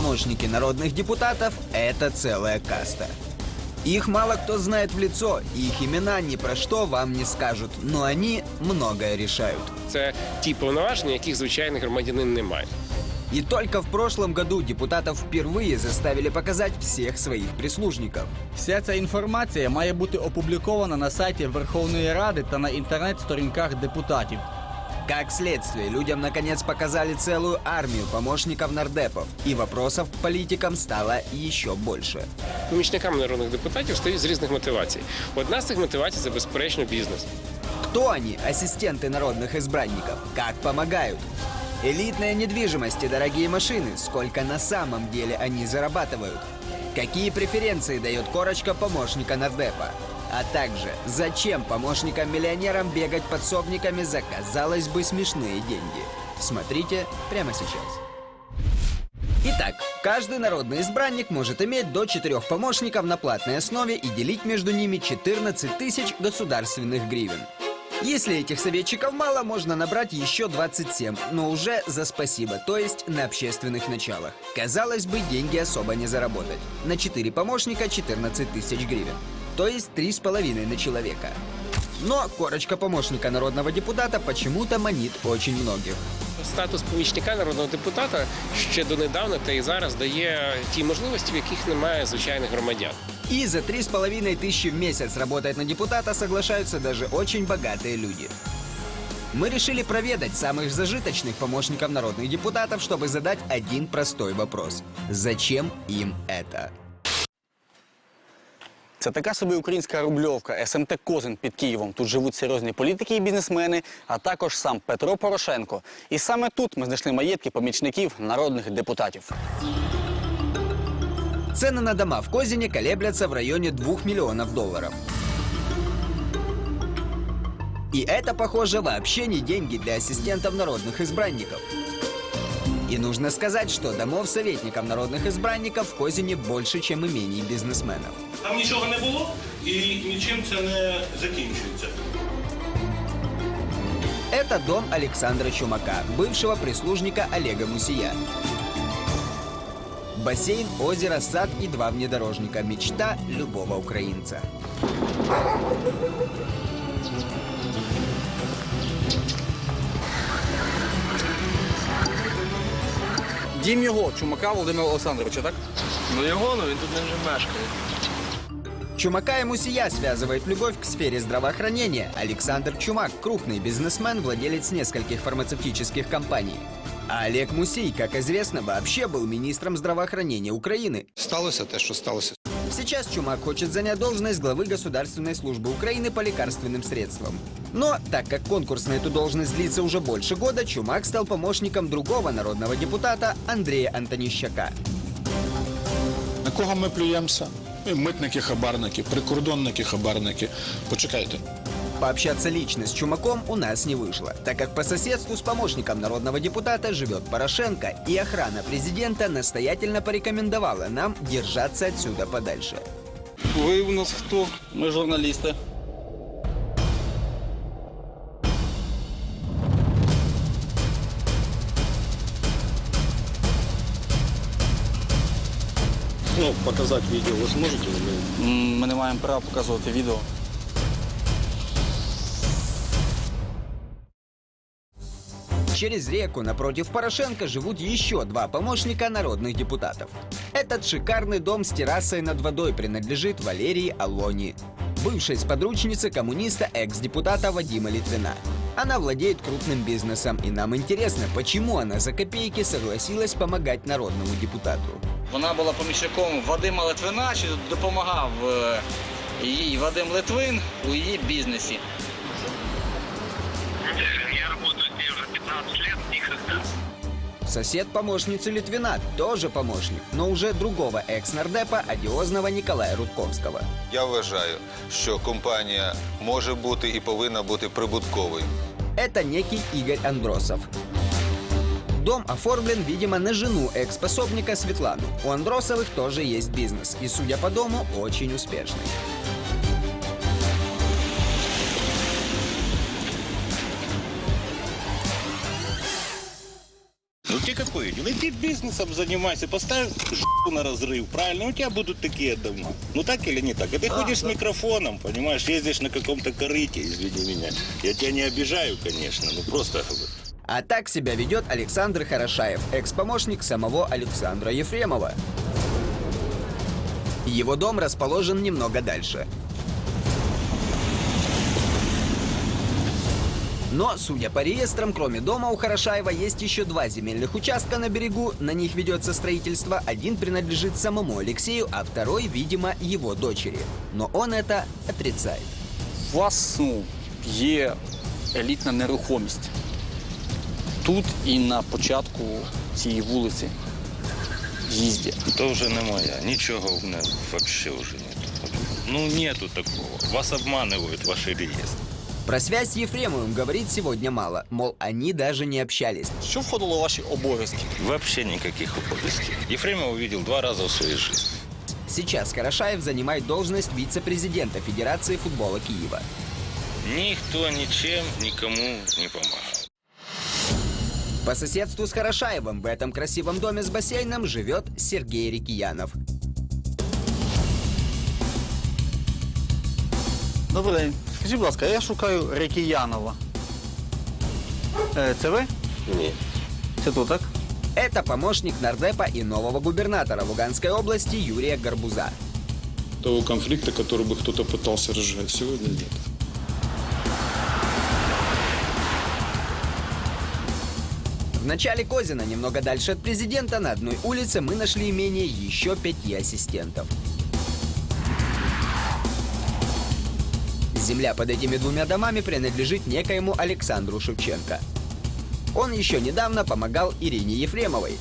помощники народных депутатов – это целая каста. Их мало кто знает в лицо, и их имена ни про что вам не скажут, но они многое решают. Це ті повноваження, яких звичайний громадянин не має. И только в прошлом году депутатов впервые заставили показать всех своих прислужников. Вся ця інформація має бути опублікована на сайті Верховної Ради та на інтернет-сторінках депутатів. Как следствие, людям наконец показали целую армию помощников нардепов, и вопросов к политикам стало еще больше. Помічниками народних депутатів стають з різних мотивацій. Одна з цих мотивацій це безперечно бізнес. Кто они, ассистенты народных избранников? Как помогают? Элитная недвижимость и дорогие машины. Сколько на самом деле они зарабатывают? Какие преференции дает корочка помощника нардепа? А также, зачем помощникам-миллионерам бегать подсобниками за, казалось бы, смешные деньги? Смотрите прямо сейчас. Итак, каждый народный избранник может иметь до четырех помощников на платной основе и делить между ними 14 тысяч государственных гривен. Если этих советчиков мало, можно набрать еще 27, но уже за спасибо, то есть на общественных началах. Казалось бы, деньги особо не заработать. На 4 помощника 14 тысяч гривен, то есть 3,5 на человека. Но корочка помощника народного депутата почему-то манит очень многих. Статус помічника народного депутата ще донедавна та і зараз дає ті можливості, в яких немає звичайних громадян. И за 3,5 тысячи в месяц работать на депутата соглашаются даже очень богатые люди. Мы решили проведать самых зажиточных помощников народных депутатов, чтобы задать один простой вопрос. Зачем им это? Це така собі українська рубльовка, СМТ Козин під Києвом. Тут живуть серйозні політики і бізнесмени, а також сам Петро Порошенко. І саме тут ми знайшли маєтки помічників народних депутатів. Цены на дома в Козине колеблятся в районе 2 миллионов долларов. И это, похоже, вообще не деньги для ассистентов народных избранников. И нужно сказать, что домов советников народных избранников в Козине больше, чем имений бизнесменов. Там нічого не було і нічим це не закінчується. Это дом Александра Чумака, бывшего прислужника Олега Мусия. Бассейн, озеро, сад и два внедорожника. Мечта любого украинца. Дім його, Чумака Володимира Олександровича, так? Ну його, ну він тут не вже мешкає. Чумака и Мусия связывает любовь к сфере здравоохранения. Александр Чумак – крупный бизнесмен, владелец нескольких фармацевтических компаний. А Олег Мусей, как известно, вообще был министром здравоохранения Украины. Сталося те, що сталося. Сейчас Чумак хочет занять должность главы Государственной службы Украины по лекарственным средствам. Но, так как конкурс на эту должность длится уже больше года, Чумак стал помощником другого народного депутата Андрея Антонищака. На кого ми плюємося? Ми митники, хабарники, прикордонники, хабарники. Почекайте. Пообщаться лично с Чумаком у нас не вышло, так как по соседству с помощником народного депутата живет Порошенко, и охрана президента настоятельно порекомендовала нам держаться отсюда подальше. Ви у нас хто? Ми журналісти. Ну, показати відео ви зможете? Ми- М, Ми не маємо права показувати відео. Через реку напротив Порошенко живут еще два помощника народных депутатов. Этот шикарный дом с террасой над водой принадлежит Валерии Алони, бывшей сподручнице коммуниста экс-депутата Вадима Литвина. Она владеет крупным бизнесом, и нам интересно, почему она за копейки согласилась помогать народному депутату. Вона була помічником Вадима Литвина, чи допомагав е, їй Вадим Литвин у її бізнесі. Сосед помощницы Литвина тоже помощник, но уже другого экс-нардепа, одиозного Николая Рудковского. Я вважаю, що компанія може бути і повинна бути прибутковою. Это некий Игорь Андросов. Дом оформлен, видимо, на жену экс-пособника Светлану. У Андросовых тоже есть бизнес, и, судя по дому, очень успешный. Тебе какое дело? Иди бизнесом занимайся, поставь жопу на разрыв, правильно? У тебя будут такие дома. Ну так или не так? А ты ходишь с микрофоном, понимаешь, ездишь на каком-то корыте, извини меня. Я тебя не обижаю, конечно, ну просто. А так себя ведет Александр Хорошаев, экс-помощник самого Александра Ефремова. Его дом расположен немного дальше. Но, судя по реестрам, кроме дома у Хорошаева есть еще два земельных участка на берегу, на них ведется строительство. Один принадлежит самому Алексею, а второй, видимо, его дочери. Но он это отрицает. У вас ну, є елітна нерухомість. Тут і на початку цієї вулиці їзді. То вже не моя, нічого в мене взагалі вже нету. Ну нету такого. Вас обманывают ваши реестры. Про связь с Ефремовым говорить сегодня мало, мол, они даже не общались. Що входило у ваші обов'язки? Вообще никаких обовязков. Ефремова увидел два раза в своей жизни. Сейчас Хорошаев занимает должность вице-президента Федерации футбола Киева. Никто ничем никому не помогал. По соседству с Хорошаевым в этом красивом доме с бассейном живет Сергей Рикиянов. Добрий день. Скажіть, будь ласка, я шукаю Рекіянова. Е, це ви? Ні. Це тут, так? Это помощник нардепа и нового губернатора Луганской области Юрия Горбуза. Того конфликта, который бы кто-то пытался разжигать, сегодня нет. В начале Козина, немного дальше от президента, на одной улице мы нашли имение еще пяти ассистентов. Земля под этими двумя домами принадлежит некоему Александру Шевченко. Он еще недавно помогал Ирине Ефремовой.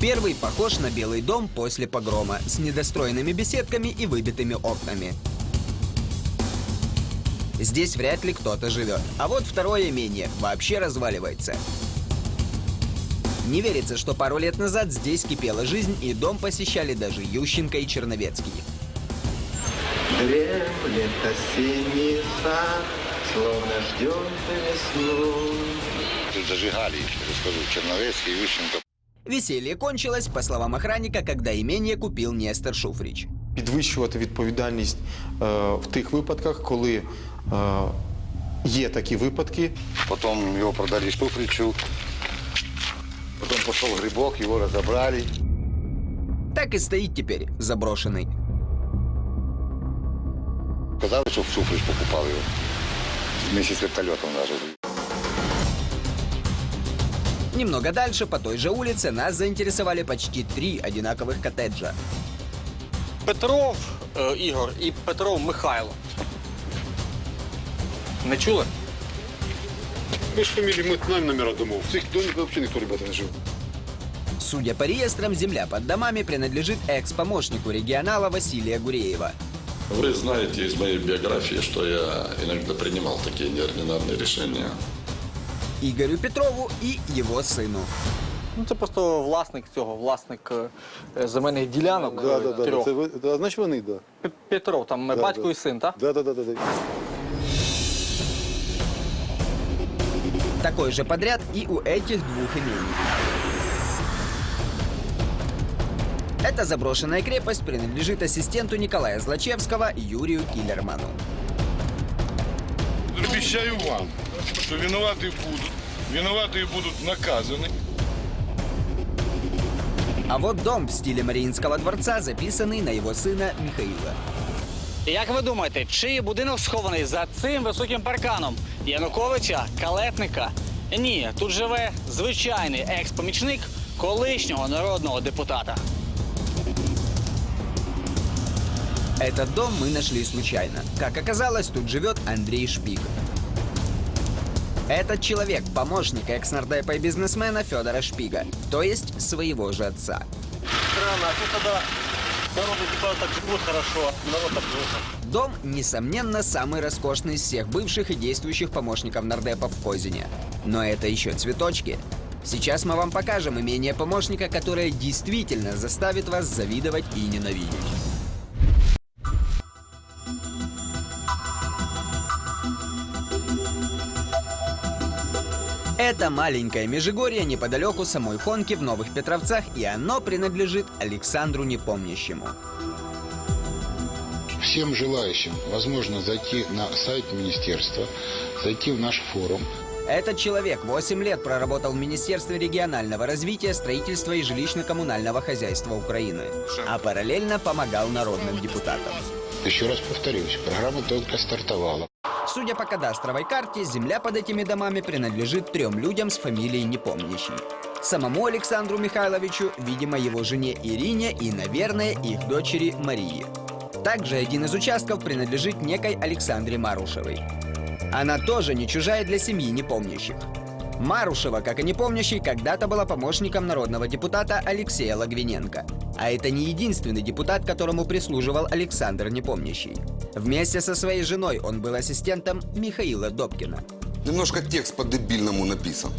Первый похож на Белый дом после погрома, с недостроенными беседками и выбитыми окнами. Здесь вряд ли кто-то живет. А вот второе имение вообще разваливается. Не верится, что пару лет назад здесь кипела жизнь, и дом посещали даже Ющенко и Черновецкий. Дремлет осенний сад, словно ждем весну. Тут зажигали, я скажу, Черновецкий, Ющенко. Веселье кончилось, по словам охранника, когда имение купил Нестор Шуфрич. підвищувати відповідальність е, в тих випадках, коли е, є такі випадки, Потом его продали Шуфричу. Потом пошел Грибок, его разобрали. Так и стоит теперь, заброшенный. Сказали, что Шуфрич покупал его. Вместе с вертолетом даже. Немного дальше, по той же улице, нас заинтересовали почти три одинаковых коттеджа. Петров е, Ігор і Петров Михайло. Не чули? Без фамилии мы знаем номера домов. В этих домиках вообще никто, ребята, не жил. Судя по реестрам, земля под домами принадлежит экс-помощнику регионала Василия Гуреева. Вы знаете из моей биографии, что я иногда принимал такие неординарные решения. Игорю Петрову и его сыну. Ну, це просто власник цього, власник е, земельних ділянок. Да, е, да, да. трьох. Це, ви- це, значить вони, да. П- Петров, там е, Да, батько да. і син, так? Да, да, да, да, да. Такой же подряд и у этих двух имений. Эта заброшенная крепость принадлежит ассистенту Николая Злачевского Юрию Киллерману. Обещаю вам, что виноватые будут, виноватые будут наказаны. А вот дом в стиле Мариинского дворца, записанный на его сына Михаила. Як ви думаєте, чий будинок схований за цим високим парканом? Януковича, Калетника? Ні, тут живе звичайний екс-помічник колишнього народного депутата. Этот дом мы нашли случайно. Как оказалось, тут живет Андрей Шпик. Этот человек – помощник экс-нардепа и бизнесмена Федора Шпига, то есть своего же отца. Странно, а тут тогда народу типа так живут хорошо, народ так плохо. Дом, несомненно, самый роскошный из всех бывших и действующих помощников нардепа в Козине. Но это еще цветочки. Сейчас мы вам покажем имение помощника, которое действительно заставит вас завидовать и ненавидеть. Это маленькое Межигорье неподалеку самой Хонки в Новых Петровцах, и оно принадлежит Александру Непомнящему. Всем желающим возможно зайти на сайт министерства, зайти в наш форум, Этот человек 8 лет проработал в Министерстве регионального развития, строительства и жилищно-коммунального хозяйства Украины, а параллельно помогал народным депутатам. Еще раз повторюсь, программа только стартовала. Судя по кадастровой карте, земля под этими домами принадлежит трем людям с фамилией Непомнящий. Самому Александру Михайловичу, видимо, его жене Ирине и, наверное, их дочери Марии. Также один из участков принадлежит некой Александре Марушевой. Она тоже не чужая для семьи непомнящих. Марушева, как и непомнящий, когда-то была помощником народного депутата Алексея Логвиненко. А это не единственный депутат, которому прислуживал Александр Непомнящий. Вместе со своей женой он был ассистентом Михаила Добкина. Немножко текст по-дебильному написан.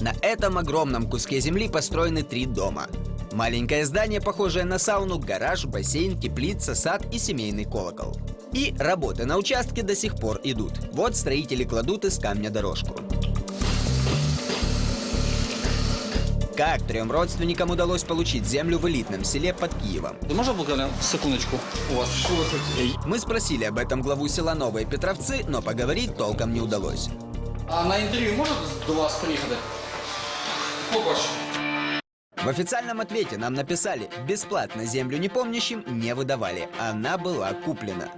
На этом огромном куске земли построены три дома. Маленькое здание, похожее на сауну, гараж, бассейн, теплица, сад и семейный колокол. И работы на участке до сих пор идут. Вот строители кладут из камня дорожку. Как трем родственникам удалось получить землю в элитном селе под Киевом? Можна буквально секундочку у вас? Мы спросили об этом главу села Новые Петровцы, но поговорить толком не удалось. А на інтерв'ю можна до вас приїхати? Побачу. В официальном ответе нам написали, бесплатно землю непомнящим не выдавали, она была куплена.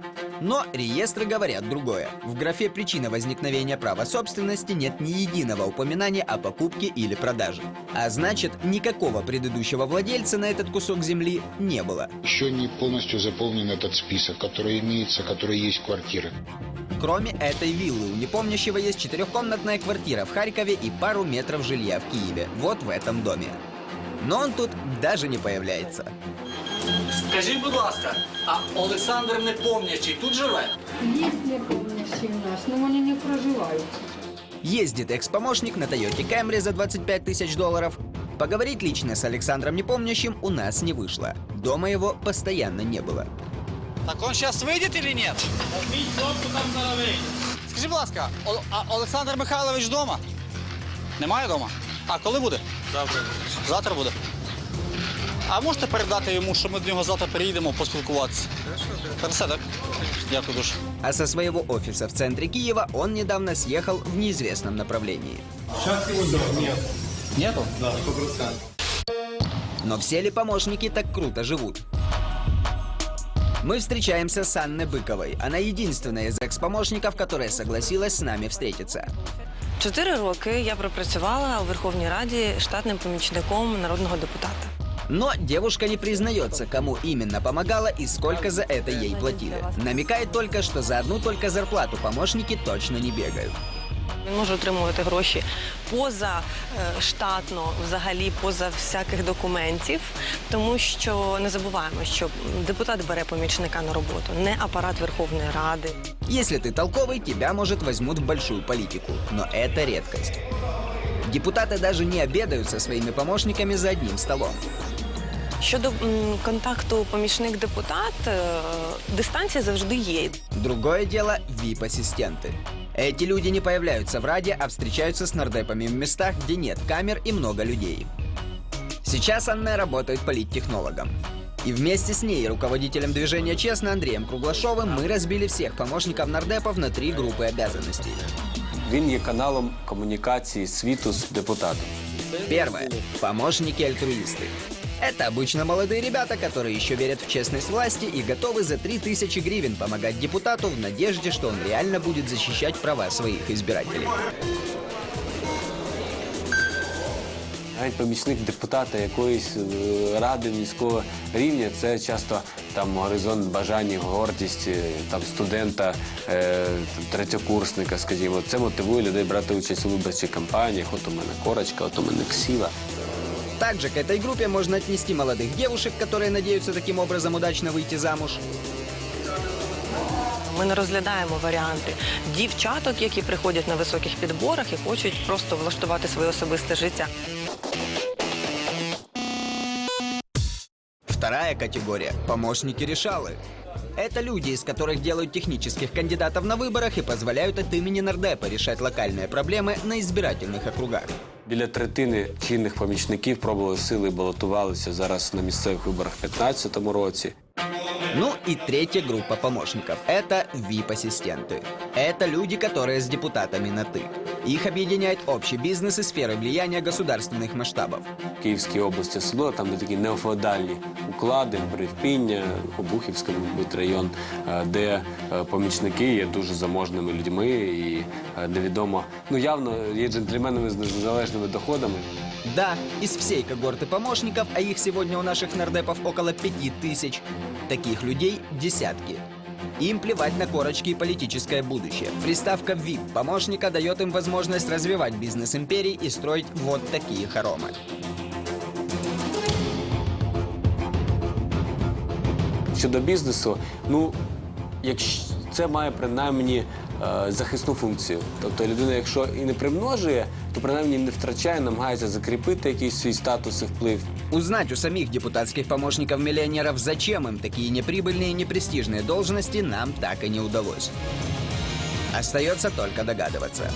Но реестры говорят другое. В графе «Причина возникновения права собственности» нет ни единого упоминания о покупке или продаже. А значит, никакого предыдущего владельца на этот кусок земли не было. Еще не полностью заполнен этот список, который имеется, которые есть квартиры. Кроме этой виллы, у непомнящего есть четырехкомнатная квартира в Харькове и пару метров жилья в Киеве, вот в этом доме. Но он тут даже не появляется. Скажіть, будь ласка, а Олександр Непомнящий тут живе? Є непомнящі в нас, але вони не проживають. Ездит экс-помощник на Toyota Camry за 25 тысяч долларов. Поговорить лично с Александром Непомнящим у нас не вышло. Дома его постоянно не было. Так он зараз вийде чи ні? Скажіть, будь ласка, Ол- а Олександр Михайлович вдома? Немає вдома? А коли буде? Завтра. Завтра буде. А можете передати йому, що ми до нього завтра приїдемо поспілкуватися? Пересе, так? Дякую дуже. А со своего офиса в центре Киева он недавно съехал в неизвестном направлении. Нету? Но все ли помощники так круто живут? Мы встречаемся с Анной Быковой. Она единственная из экс-помощников, которая согласилась с нами встретиться. Чотири роки я пропрацювала у Верховній Раді штатним помічником народного депутата. Но девушка не признается, кому именно помогала и сколько за это ей платили. Намекает только, что за одну только зарплату помощники точно не бегают. Він може отримувати гроші поза е, штатно, взагалі поза всяких документів, тому що не забуваємо, що депутат бере помічника на роботу, не апарат Верховної Ради. Если ты толковый, тебя, может, возьмут в большую политику. Но это редкость. Депутаты даже не обедают со своими помощниками за одним столом. Щодо м, контакту помічник-депутат, е, дистанція завжди є. Другое дело – VIP-ассистенты. Эти люди не появляются в Раде, а встречаются с нардепами в местах, где нет камер и много людей. Сейчас Анна работает политтехнологом. И вместе с ней, руководителем движения «Честно» Андреем Круглашовым, мы разбили всех помощников нардепов на три группы обязанностей. Він є каналом комунікації світу з депутатом. Первое. Помощники-альтруисты. Это обычно молодые ребята, которые еще верят в честность власти и готовы за 3000 гривен помогать депутату в надежде, что он реально будет защищать права своих избирателей. Навіть помічник депутата якоїсь е, ради міського рівня це часто там горизонт бажання, гордість е, там студента, е, третьокурсника, скажімо. Це мотивує людей брати участь у виборчих кампаніях. От у мене корочка, от у мене ксіла. Также к этой группе можно отнести молодых девушек, которые надеются таким образом удачно выйти замуж. Ми не розглядаємо варіанти дівчаток, які приходять на високих підборах і хочуть просто влаштувати своє особисте життя. Вторая категория – помощники-решалы. Это люди, из которых делают технических кандидатов на выборах и позволяют от имени нардепа решать локальные проблемы на избирательных округах. Біля третини чинних помічників пробували сили і балотувалися зараз на місцевих виборах в 2015 році. Ну и третья группа помощников – это VIP-ассистенты. Это люди, которые с депутатами на «ты». Их объединяет общий бизнес и сферы влияния государственных масштабов. В Київській області особливо там де такі неофеодальні уклади, Бревпіння, Обухівський мабуть, район, е, де е, помічники є дуже заможними людьми і е, невідомо, ну явно є джентльменами з незалежними доходами. Да, из всей когорты помощников, а их сегодня у наших нардепов около пяти тысяч, таких людей десятки. Им плевать на корочки и политическое будущее. Приставка VIP помощника дает им возможность развивать бизнес империи и строить вот такие хоромы. Щодо бізнесу, ну якщо це має принаймні е, захисну функцію. Тобто людина, якщо і не примножує, то принаймні не втрачає, намагається закріпити якийсь свій статус і вплив. Узнать у самих депутатских помощников-миллионеров, зачем им такие неприбыльные и непрестижные должности, нам так и не удалось. Остается только догадываться.